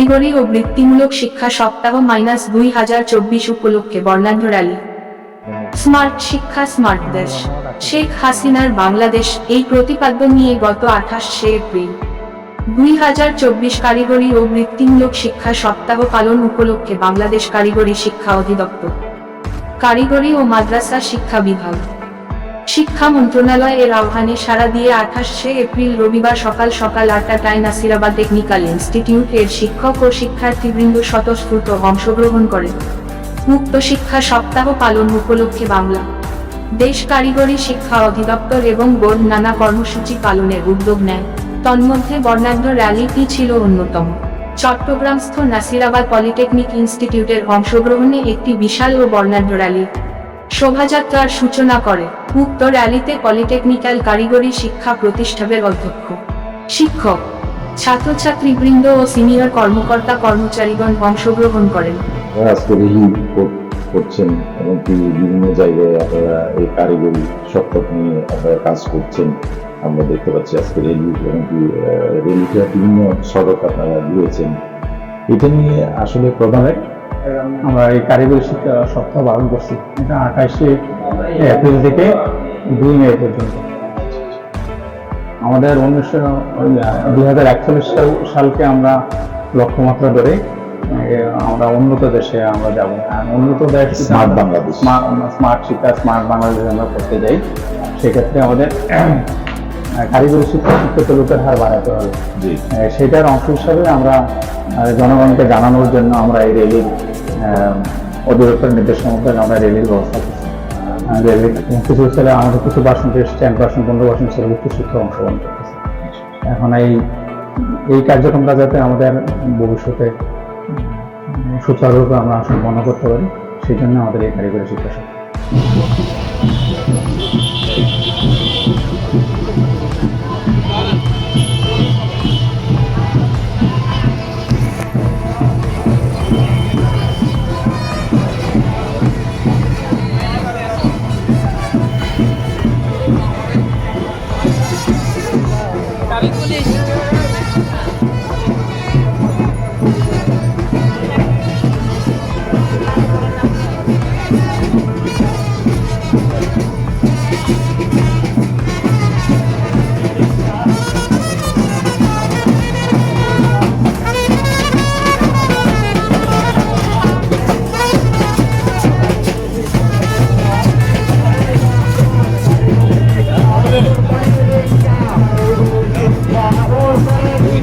কারিগরি ও বৃত্তিমূলক শিক্ষা সপ্তাহ মাইনাস দুই হাজার চব্বিশ উপলক্ষে বর্ণাঢ্য র্যালি। স্মার্ট শিক্ষা, স্মার্ট দেশ। শেখ হাসিনার বাংলাদেশ, এই প্রতিপাদ্য নিয়ে গত আঠাশে এপ্রিল। দুই হাজার চব্বিশ কারিগরি ও বৃত্তিমূলক শিক্ষা সপ্তাহ পালন উপলক্ষে বাংলাদেশ কারিগরি শিক্ষা অধিদপ্তর। কারিগরি ও মাদ্রাসা শিক্ষা বিভাগ। শিক্ষা মন্ত্রণালয় এর আহ্বানে সাড়া দিয়ে আঠাশে এপ্রিল রবিবার সকাল সকাল আটটায় নাসিরাবাদ টেকনিক্যাল ইনস্টিটিউট এর শিক্ষক ও শিক্ষার্থীবৃন্দ স্বতঃস্ফূর্ত অংশগ্রহণ করেন। মুক্ত শিক্ষা সপ্তাহ পালন উপলক্ষে বাংলা দেশ কারিগরি শিক্ষা অধিদপ্তর এবং বোর্ড নানা কর্মসূচি পালনের উদ্যোগ নেয়। তন্মধ্যে বর্ণাঢ্য র্যালিটি ছিল অন্যতম। চট্টগ্রামস্থ নাসিরাবাদ পলিটেকনিক ইনস্টিটিউটের অংশগ্রহণে একটি বিশাল ও বর্ণাঢ্য র্যালি শোভাযাত্রার সূচনা করে উক্ত র্যালিতে পলিটেকনিক্যাল কারিগরি শিক্ষা প্রতিষ্ঠানের অধ্যক্ষ, শিক্ষক, ছাত্রছাত্রীবৃন্দ ও সিনিয়র কর্মকর্তা কর্মচারীগণ অংশগ্রহণ করেন। করছেন এবং কি বিভিন্ন জায়গায় আপনারা এই কারিগরি সপ্তাহ নিয়ে আপনারা কাজ করছেন। আমরা দেখতে পাচ্ছি আজকে রেলি এবং কি রেলিতে বিভিন্ন সড়ক আপনারা দিয়েছেন। এটা নিয়ে আসলে প্রধান আমরা এই কারিগরি শিক্ষা সপ্তাহ পালন করছি। এটা আঠাশে এপ্রিল থেকে দুই মে পর্যন্ত। আমাদের উনিশশো দুই হাজার একচল্লিশ সাল সালকে আমরা লক্ষ্যমাত্রা ধরে আমরা উন্নত দেশে আমরা যাব। উন্নত দেশ স্মার্ট বাংলাদেশ। স্মার্ট শিক্ষা স্মার্ট বাংলাদেশ আমরা করতে যাই। সেক্ষেত্রে আমাদের কারিগরি শিক্ষা শিক্ষিত লোকের হার বাড়াতে হবে। সেটার অংশ হিসাবে আমরা জনগণকে জানানোর জন্য আমরা এই রেলির অধিদপ্তরের নির্দেশনা মতো আমরা রেলির ব্যবস্থা করছি। রেলির কিছু ছেলে আমাদের কিছু পার্সেন্টেজ টেন পার্সেন্ট পনেরো পার্সেন্ট ছেলে উচ্চ শিক্ষা অংশগ্রহণ করতেছে। এখন এই এই কার্যক্রমটা যাতে আমাদের ভবিষ্যতে সুচারুরূপে আমরা সম্পন্ন করতে পারি সেই জন্য আমাদের এই কারিগরি শিক্ষা Daming pulis.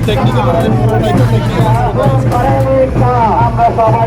টেকনিক্যাল আমরা সবাই